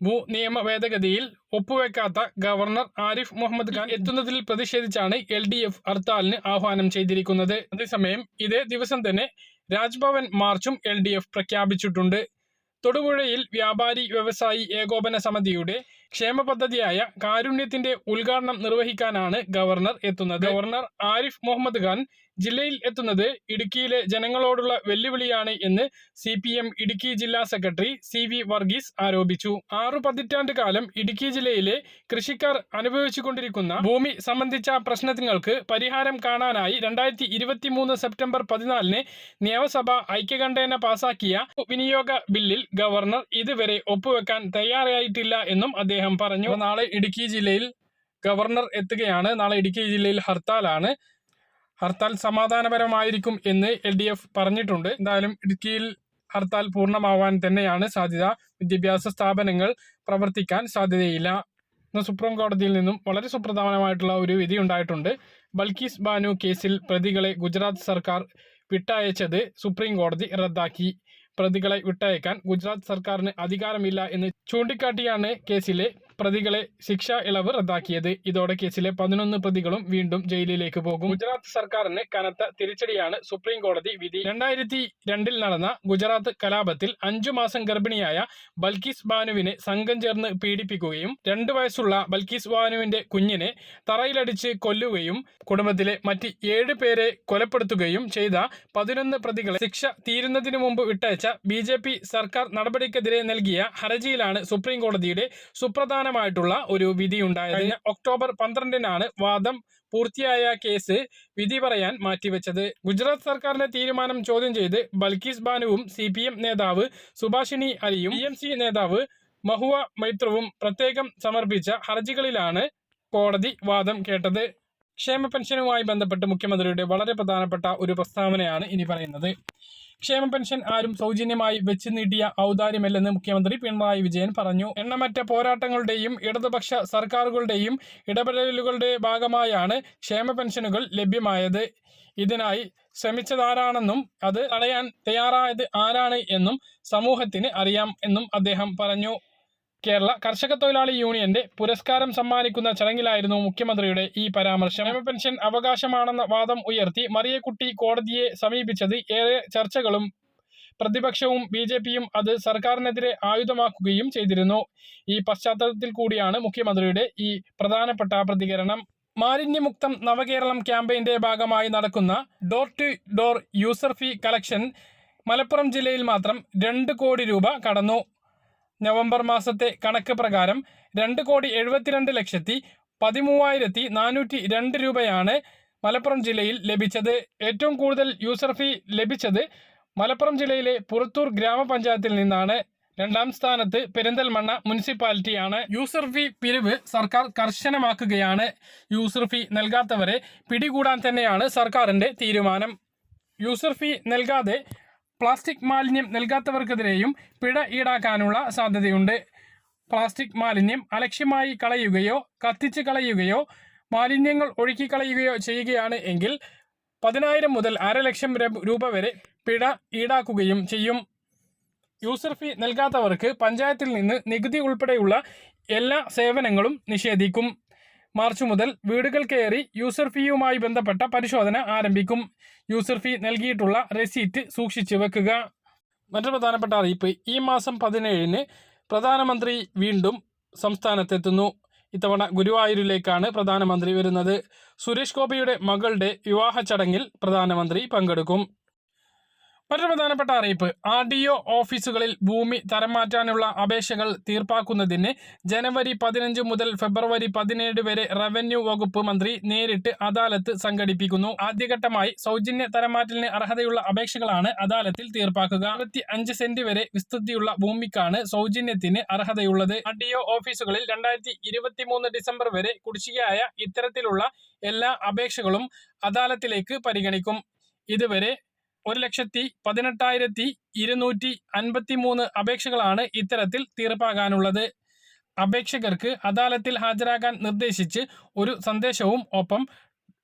ഭൂ നിയമ ഭേദഗതിയിൽ ഒപ്പുവെക്കാത്ത ഗവർണർ ആരിഫ് മുഹമ്മദ് ഖാൻ എത്തുന്നതിൽ പ്രതിഷേധിച്ചാണ് എൽ ഡി എഫ് ഹർത്താലിന് ആഹ്വാനം ചെയ്തിരിക്കുന്നത്. അതേസമയം ഇതേ ദിവസം തന്നെ രാജ്ഭവൻ മാർച്ചും എൽ ഡി എഫ് പ്രഖ്യാപിച്ചിട്ടുണ്ട്. തൊടുപുഴയിൽ വ്യാപാരി വ്യവസായി ഏകോപന സമിതിയുടെ ക്ഷേമ പദ്ധതിയായ കാരുണ്യത്തിന്റെ ഉദ്ഘാടനം നിർവഹിക്കാനാണ് ഗവർണർ എത്തുന്നത്. ഗവർണർ ആരിഫ് മുഹമ്മദ് ഖാൻ ജില്ലയിൽ എത്തുന്നത് ഇടുക്കിയിലെ ജനങ്ങളോടുള്ള വെല്ലുവിളിയാണ് എന്ന് സി പി എം ഇടുക്കി ജില്ലാ സെക്രട്ടറി സി വി വർഗീസ് ആരോപിച്ചു. ആറു പതിറ്റാണ്ട് കാലം ഇടുക്കി ജില്ലയിലെ കൃഷിക്കാർ അനുഭവിച്ചുകൊണ്ടിരിക്കുന്ന ഭൂമി സംബന്ധിച്ച പ്രശ്നങ്ങൾക്ക് പരിഹാരം കാണാനായി രണ്ടായിരത്തി ഇരുപത്തി മൂന്ന് സെപ്റ്റംബർ പതിനാലിന് നിയമസഭ ഐക്യകണ്ഠേന പാസാക്കിയ വിനിയോഗ ബില്ലിൽ ഗവർണർ ഇതുവരെ ഒപ്പുവെക്കാൻ തയ്യാറായിട്ടില്ല എന്നും അദ്ദേഹം പറഞ്ഞു നാളെ ഇടുക്കി ജില്ലയിൽ ഗവർണർ എത്തുകയാണ്. നാളെ ഇടുക്കി ജില്ലയിൽ ഹർത്താലാണ്. ഹർത്താൽ സമാധാനപരമായിരിക്കും എന്ന് എൽ ഡി എഫ് പറഞ്ഞിട്ടുണ്ട്. എന്തായാലും ഇടുക്കിയിൽ ഹർത്താൽ പൂർണമാവാൻ തന്നെയാണ് സാധ്യത. വിദ്യാഭ്യാസ സ്ഥാപനങ്ങൾ പ്രവർത്തിക്കാൻ സാധ്യതയില്ല. ഇന്ന് സുപ്രീം കോടതിയിൽ നിന്നും വളരെ സുപ്രധാനമായിട്ടുള്ള ഒരു വിധി ഉണ്ടായിട്ടുണ്ട്. ബൽക്കീസ് ബാനു കേസിൽ പ്രതികളെ ഗുജറാത്ത് സർക്കാർ വിട്ടയച്ചത് സുപ്രീം കോടതി റദ്ദാക്കി. പ്രതികളെ വിട്ടയക്കാൻ ഗുജറാത്ത് സർക്കാരിന് അധികാരമില്ല എന്ന് ചൂണ്ടിക്കാട്ടിയാണ് കേസിലെ പ്രതികളെ ശിക്ഷ ഇളവ് റദ്ദാക്കിയത്. ഇതോടെ കേസിലെ പതിനൊന്ന് പ്രതികളും വീണ്ടും ജയിലിലേക്ക് പോകും. ഗുജറാത്ത് സർക്കാരിന് കനത്ത തിരിച്ചടിയാണ് സുപ്രീം കോടതി വിധി. രണ്ടായിരത്തി രണ്ടിൽ നടന്ന ഗുജറാത്ത് കലാപത്തിൽ അഞ്ചു മാസം ഗർഭിണിയായ ബൽക്കീസ് ബാനുവിനെ സംഘം ചേർന്ന് പീഡിപ്പിക്കുകയും രണ്ടു വയസ്സുള്ള ബൽക്കീസ് ബാനുവിന്റെ കുഞ്ഞിനെ തറയിലടിച്ച് കൊല്ലുകയും കുടുംബത്തിലെ മറ്റ് ഏഴ് പേരെ കൊലപ്പെടുത്തുകയും ചെയ്ത പതിനൊന്ന് പ്രതികളെ ശിക്ഷ തീരുന്നതിനു മുമ്പ് വിട്ടയച്ച ബി സർക്കാർ നടപടിക്കെതിരെ നൽകിയ ഹർജിയിലാണ് സുപ്രീം കോടതിയുടെ സുപ്രധാനമായിട്ടുള്ള ഒരു വിധി ഉണ്ടായത്. ഒക്ടോബർ പന്ത്രണ്ടിനാണ് വാദം പൂർത്തിയായ കേസ് വിധി പറയാൻ മാറ്റിവെച്ചത്. ഗുജറാത്ത് സർക്കാരിന്റെ തീരുമാനം ചോദ്യം ചെയ്ത് ബൽക്കീസ് ബാനുവും സി നേതാവ് സുഭാഷിണി അലിയും ഇ നേതാവ് മഹുവ മൈത്രവും പ്രത്യേകം സമർപ്പിച്ച ഹർജികളിലാണ് കോടതി വാദം കേട്ടത്. ക്ഷേമ പെൻഷനുമായി ബന്ധപ്പെട്ട് മുഖ്യമന്ത്രിയുടെ വളരെ പ്രധാനപ്പെട്ട ഒരു പ്രസ്താവനയാണ് ഇനി പറയുന്നത്. ക്ഷേമ പെൻഷൻ ആരും സൗജന്യമായി വെച്ച് നീട്ടിയ ഔദാര്യമല്ലെന്ന് മുഖ്യമന്ത്രി പിണറായി വിജയൻ പറഞ്ഞു. എണ്ണമറ്റ പോരാട്ടങ്ങളുടെയും ഇടതുപക്ഷ സർക്കാരുകളുടെയും ഇടപെടലുകളുടെ ഭാഗമായാണ് ക്ഷേമ പെൻഷനുകൾ ലഭ്യമായത്. ഇതിനായി ശ്രമിച്ചതാരാണെന്നും അത് തടയാൻ തയ്യാറായത് ആരാണ് എന്നും സമൂഹത്തിന് അറിയാം എന്നും അദ്ദേഹം പറഞ്ഞു. കേരള കർഷക തൊഴിലാളി യൂണിയന്റെ പുരസ്കാരം സമ്മാനിക്കുന്ന ചടങ്ങിലായിരുന്നു മുഖ്യമന്ത്രിയുടെ ഈ പരാമർശം. ക്ഷേമ പെൻഷൻ അവകാശമാണെന്ന വാദം ഉയർത്തി മറിയക്കുട്ടി കോടതിയെ സമീപിച്ചത് ഏറെ ചർച്ചകളും പ്രതിപക്ഷവും ബി ജെ പിയും അത് സർക്കാരിനെതിരെ ആയുധമാക്കുകയും ചെയ്തിരുന്നു. ഈ പശ്ചാത്തലത്തിൽ കൂടിയാണ് മുഖ്യമന്ത്രിയുടെ ഈ പ്രധാനപ്പെട്ട പ്രതികരണം. മാലിന്യമുക്തം നവകേരളം ക്യാമ്പയിന്റെ ഭാഗമായി നടക്കുന്ന door to door user fee collection Malappuram ജില്ലയിൽ മാത്രം രണ്ട് കോടി രൂപ കടന്നു. നവംബർ മാസത്തെ കണക്ക് പ്രകാരം രണ്ട് കോടി എഴുപത്തിരണ്ട് ലക്ഷത്തി പതിമൂവായിരത്തി നാനൂറ്റി രണ്ട് രൂപയാണ് മലപ്പുറം ജില്ലയിൽ ലഭിച്ചത്. ഏറ്റവും കൂടുതൽ യൂസർ ഫീ ലഭിച്ചത് മലപ്പുറം ജില്ലയിലെ പുറത്തൂർ ഗ്രാമപഞ്ചായത്തിൽ നിന്നാണ്. രണ്ടാം സ്ഥാനത്ത് പെരിന്തൽമണ്ണ മുനിസിപ്പാലിറ്റിയാണ്. യൂസർ ഫീ പിരിവ് സർക്കാർ കർശനമാക്കുകയാണ്. യൂസർ ഫീ നൽകാത്തവരെ പിടികൂടാൻ തന്നെയാണ് സർക്കാരിന്റെ തീരുമാനം. യൂസർ ഫീ നൽകാതെ പ്ലാസ്റ്റിക് മാലിന്യം നൽകാത്തവർക്കെതിരെയും പിഴ ഈടാക്കാനുള്ള സാധ്യതയുണ്ട്. പ്ലാസ്റ്റിക് മാലിന്യം അലക്ഷ്യമായി കളയുകയോ കത്തിച്ച് കളയുകയോ മാലിന്യങ്ങൾ ഒഴുക്കിക്കളയുകയോ ചെയ്യുകയാണ് എങ്കിൽ പതിനായിരം മുതൽ അര ലക്ഷം രൂപ- വരെ പിഴ ഈടാക്കുകയും ചെയ്യും. യൂസർ ഫീ നൽകാത്തവർക്ക് പഞ്ചായത്തിൽ നിന്ന് നികുതി ഉൾപ്പെടെയുള്ള എല്ലാ സേവനങ്ങളും നിഷേധിക്കും. മാർച്ച് മുതൽ വീടുകൾ കയറി യൂസർ ഫീയുമായി ബന്ധപ്പെട്ട പരിശോധന ആരംഭിക്കും. യൂസർ ഫീ നൽകിയിട്ടുള്ള റെസീറ്റ് സൂക്ഷിച്ചു വെക്കുക. മറ്റൊരു പ്രധാനപ്പെട്ട അറിയിപ്പ് ഈ മാസം പതിനേഴിന് പ്രധാനമന്ത്രി വീണ്ടും സംസ്ഥാനത്തെത്തുന്നു. ഇത്തവണ ഗുരുവായൂരിലേക്കാണ് പ്രധാനമന്ത്രി വരുന്നത്. സുരേഷ് ഗോപിയുടെ മകളുടെ വിവാഹ ചടങ്ങിൽ പ്രധാനമന്ത്രി പങ്കെടുക്കും. മറ്റൊരു പ്രധാനപ്പെട്ട അറിയിപ്പ്. ആർ ഡി ഒ ഓഫീസുകളിൽ ഭൂമി തരം മാറ്റാനുള്ള അപേക്ഷകൾ തീർപ്പാക്കുന്നതിന് ജനുവരി പതിനഞ്ച് മുതൽ ഫെബ്രുവരി പതിനേഴ് വരെ റവന്യൂ വകുപ്പ് മന്ത്രി നേരിട്ട് അദാലത്ത് സംഘടിപ്പിക്കുന്നു. ആദ്യഘട്ടമായി സൗജന്യ തരംമാറ്റലിന് അർഹതയുള്ള അപേക്ഷകളാണ് അദാലത്തിൽ തീർപ്പാക്കുക. അറുപത്തി അഞ്ച് സെന്റ് വരെ വിസ്തൃതിയുള്ള ഭൂമിക്കാണ് സൗജന്യത്തിന് അർഹതയുള്ളത്. ആർ ഡി ഒ ഓഫീസുകളിൽ രണ്ടായിരത്തി ഇരുപത്തിമൂന്ന് ഡിസംബർ വരെ കുടിശ്ശികയായ ഇത്തരത്തിലുള്ള എല്ലാ അപേക്ഷകളും അദാലത്തിലേക്ക് പരിഗണിക്കും. ഇതുവരെ ഒരു ലക്ഷത്തി പതിനെട്ടായിരത്തി ഇരുന്നൂറ്റി അൻപത്തി മൂന്ന് അപേക്ഷകളാണ് ഇത്തരത്തിൽ തീർപ്പാകാനുള്ളത്. അപേക്ഷകർക്ക് അദാലത്തിൽ ഹാജരാകാൻ നിർദ്ദേശിച്ച് ഒരു സന്ദേശവും ഒപ്പം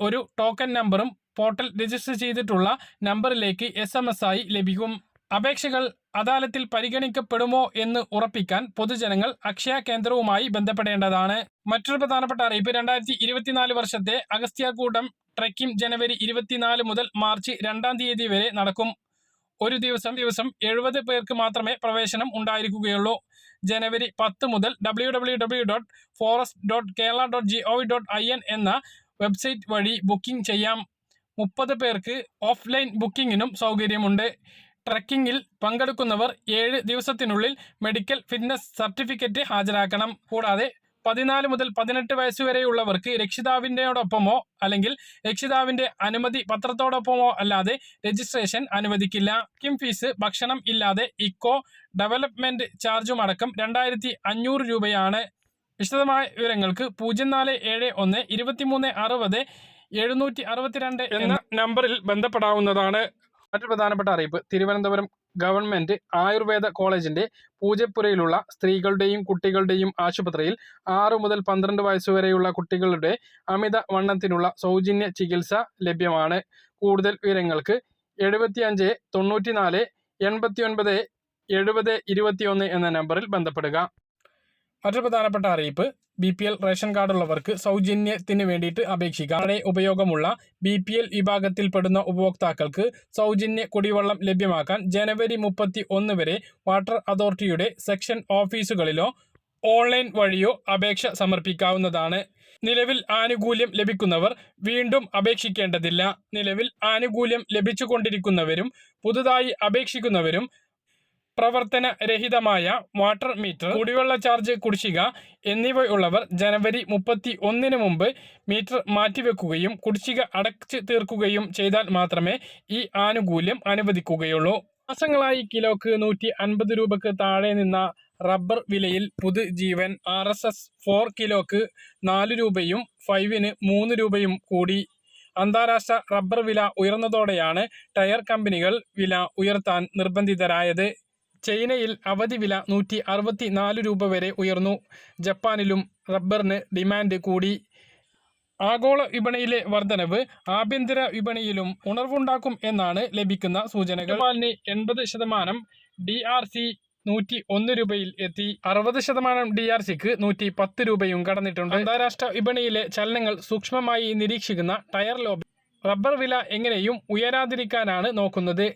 ഒരു ടോക്കൺ നമ്പറും പോർട്ടൽ രജിസ്റ്റർ ചെയ്തിട്ടുള്ള നമ്പറിലേക്ക് എസ് എം എസ് ആയി ലഭിക്കും. അപേക്ഷകൾ അദാലത്തിൽ പരിഗണിക്കപ്പെടുമോ എന്ന് ഉറപ്പിക്കാൻ പൊതുജനങ്ങൾ അക്ഷയ കേന്ദ്രവുമായി ബന്ധപ്പെടേണ്ടതാണ്. മറ്റൊരു പ്രധാനപ്പെട്ട അറിയിപ്പ് രണ്ടായിരത്തി ഇരുപത്തിനാല് വർഷത്തെ അഗസ്ത്യാകൂടം ട്രെക്കിംഗ് ജനുവരി ഇരുപത്തിനാല് മുതൽ മാർച്ച് രണ്ടാം തീയതി വരെ നടക്കും. ഒരു ദിവസം ദിവസം എഴുപത് പേർക്ക് മാത്രമേ പ്രവേശനം ഉണ്ടായിരിക്കുകയുള്ളൂ. ജനുവരി പത്ത് മുതൽ W W W dot forest dot Kerala dot G O dot I N എന്ന വെബ്സൈറ്റ് വഴി ബുക്കിംഗ് ചെയ്യാം. മുപ്പത് പേർക്ക് ഓഫ്ലൈൻ ബുക്കിങ്ങിനും സൗകര്യമുണ്ട്. ട്രക്കിങ്ങിൽ പങ്കെടുക്കുന്നവർ ഏഴ് ദിവസത്തിനുള്ളിൽ മെഡിക്കൽ ഫിറ്റ്നസ് സർട്ടിഫിക്കറ്റ് ഹാജരാക്കണം. കൂടാതെ പതിനാല് മുതൽ പതിനെട്ട് വയസ്സുവരെയുള്ളവർക്ക് രക്ഷിതാവിന്റെയോടൊപ്പമോ അല്ലെങ്കിൽ രക്ഷിതാവിന്റെ അനുമതി പത്രത്തോടൊപ്പമോ അല്ലാതെ രജിസ്ട്രേഷൻ അനുവദിക്കില്ല. കിം ഫീസ് ഭക്ഷണം ഇല്ലാതെ ഇക്കോ ഡെവലപ്മെന്റ് ചാർജും അടക്കം രണ്ടായിരത്തി അഞ്ഞൂറ് രൂപയാണ്. വിശദമായ വിവരങ്ങൾക്ക് പൂജ്യം നാല് ഏഴ് ഒന്ന് ഇരുപത്തിമൂന്ന് അറുപത് എഴുന്നൂറ്റി അറുപത്തിരണ്ട് എന്ന നമ്പറിൽ ബന്ധപ്പെടാവുന്നതാണ്. മറ്റൊരു പ്രധാനപ്പെട്ട അറിയിപ്പ്. തിരുവനന്തപുരം ഗവൺമെന്റ് ആയുർവേദ കോളേജിന്റെ പൂജപ്പുരയിലുള്ള സ്ത്രീകളുടെയും കുട്ടികളുടെയും ആശുപത്രിയിൽ ആറു മുതൽ പന്ത്രണ്ട് വയസ്സുവരെയുള്ള കുട്ടികളുടെ അമിത വണ്ണത്തിനുള്ള സൗജന്യ ചികിത്സ ലഭ്യമാണ്. കൂടുതൽ വിവരങ്ങൾക്ക് എഴുപത്തിയഞ്ച് തൊണ്ണൂറ്റിനാല് എൺപത്തി ഒൻപത് എഴുപത് ഇരുപത്തിയൊന്ന് എന്ന നമ്പറിൽ ബന്ധപ്പെടുക. മറ്റൊരു പ്രധാനപ്പെട്ട അറിയിപ്പ്. ബി പി എൽ റേഷൻ കാർഡുള്ളവർക്ക് സൗജന്യത്തിന് വേണ്ടിയിട്ട് അപേക്ഷിക്കാം. വളരെ ഉപയോഗമുള്ള ബി പി എൽ വിഭാഗത്തിൽപ്പെടുന്ന ഉപഭോക്താക്കൾക്ക് സൗജന്യ കുടിവെള്ളം ലഭ്യമാക്കാൻ ജനുവരി മുപ്പത്തി ഒന്ന് വരെ വാട്ടർ അതോറിറ്റിയുടെ സെക്ഷൻ ഓഫീസുകളിലോ ഓൺലൈൻ വഴിയോ അപേക്ഷ സമർപ്പിക്കാവുന്നതാണ്. നിലവിൽ ആനുകൂല്യം ലഭിക്കുന്നവർ വീണ്ടും അപേക്ഷിക്കേണ്ടതില്ല. നിലവിൽ ആനുകൂല്യം ലഭിച്ചുകൊണ്ടിരിക്കുന്നവരും പുതുതായി അപേക്ഷിക്കുന്നവരും പ്രവർത്തനരഹിതമായ വാട്ടർ മീറ്റർ കുടിവെള്ള ചാർജ് കുടിശ്ശിക എന്നിവയുള്ളവർ ജനുവരി മുപ്പത്തി ഒന്നിന് മുമ്പ് മീറ്റർ മാറ്റിവെക്കുകയും കുടിശ്ശിക അടച്ചു തീർക്കുകയും ചെയ്താൽ മാത്രമേ ഈ ആനുകൂല്യം അനുവദിക്കുകയുള്ളൂ. മാസങ്ങളായി കിലോക്ക് നൂറ്റി അൻപത് രൂപക്ക് താഴെ നിന്ന റബ്ബർ വിലയിൽ പുതുജീവൻ ആർ എസ് എസ് ഫോർ കിലോക്ക് നാല് രൂപയും ഫൈവിന് മൂന്ന് രൂപയും കൂടി. അന്താരാഷ്ട്ര റബ്ബർ വില ഉയർന്നതോടെയാണ് ടയർ കമ്പനികൾ വില ഉയർത്താൻ നിർബന്ധിതരായത്. ചൈനയിൽ അവധി വില നൂറ്റി അറുപത്തി നാല് രൂപ വരെ ഉയർന്നു. ജപ്പാനിലും റബ്ബറിന് ഡിമാൻഡ് കൂടി. ആഗോള വിപണിയിലെ വർധനവ് ആഭ്യന്തര വിപണിയിലും ഉണർവുണ്ടാക്കും എന്നാണ് ലഭിക്കുന്ന സൂചനകൾ. ജപ്പാലിന് എൺപത് ശതമാനം ഡി ആർ സി നൂറ്റി ഒന്ന് രൂപയിൽ എത്തി. അറുപത് ശതമാനം ഡി ആർ സിക്ക് നൂറ്റി പത്ത് രൂപയും കടന്നിട്ടുണ്ട്. അന്താരാഷ്ട്ര വിപണിയിലെ ചലനങ്ങൾ സൂക്ഷ്മമായി നിരീക്ഷിക്കുന്ന ടയർ ലോബി. റബ്ബർ വില എങ്ങനെയും ഉയരാതിരിക്കാനാണ് നോക്കുന്നത്.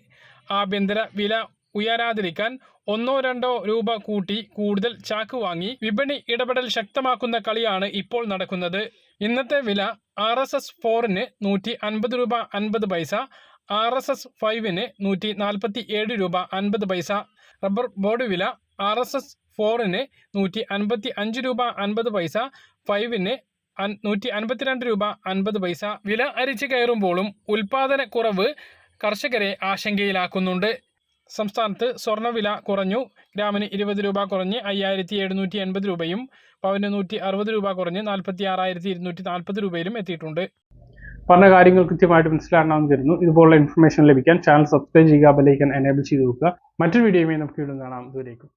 ആഭ്യന്തര വില ഉയരാതിരിക്കാൻ ഒന്നോ രണ്ടോ രൂപ കൂട്ടി കൂടുതൽ ചാക്ക് വാങ്ങി വിപണി ഇടപെടൽ ശക്തമാക്കുന്ന കളിയാണ് ഇപ്പോൾ നടക്കുന്നത്. ഇന്നത്തെ വില ആർ എസ് എസ് ഫോറിന് നൂറ്റി അൻപത് രൂപ അൻപത് പൈസ ആർ എസ് എസ് ഫൈവിന് നൂറ്റി നാൽപ്പത്തി ഏഴ് രൂപ അൻപത് പൈസ. റബ്ബർ ബോർഡ് വില ആർ എസ് എസ് ഫോറിന് നൂറ്റി അൻപത്തി അഞ്ച് രൂപ അൻപത് പൈസ ഫൈവിന് നൂറ്റി അൻപത്തിരണ്ട് രൂപ അൻപത് പൈസ. വില അരിച്ചു കയറുമ്പോഴും ഉൽപാദന കുറവ് കർഷകരെ ആശങ്കയിലാക്കുന്നുണ്ട്. സംസ്ഥാനത്ത് സ്വർണവില കുറഞ്ഞു. ഗ്രാമിന് ഇരുപത് രൂപ കുറഞ്ഞ് അയ്യായിരത്തി എഴുന്നൂറ്റി എൺപത് രൂപയും പവന് നൂറ്റി അറുപത് രൂപ കുറഞ്ഞ് നാൽപ്പത്തി ആറായിരത്തി ഇരുന്നൂറ്റി നാൽപ്പത് രൂപയിലും എത്തിയിട്ടുണ്ട്. പറഞ്ഞ കാര്യങ്ങൾ കൃത്യമായിട്ട് മനസ്സിലാക്കണമെന്ന് കരുതുന്നു ഇതുപോലുള്ള ഇൻഫർമേഷൻ ലഭിക്കാൻ ചാനൽ സബ്സ്ക്രൈബ് ചെയ്യുക ബെലൈക്കൻ എനേബിൾ ചെയ്ത് നോക്കുക മറ്റൊരു വീഡിയോയുമായി നമുക്ക് വീണ്ടും കാണാം. ഇതുവരേക്കും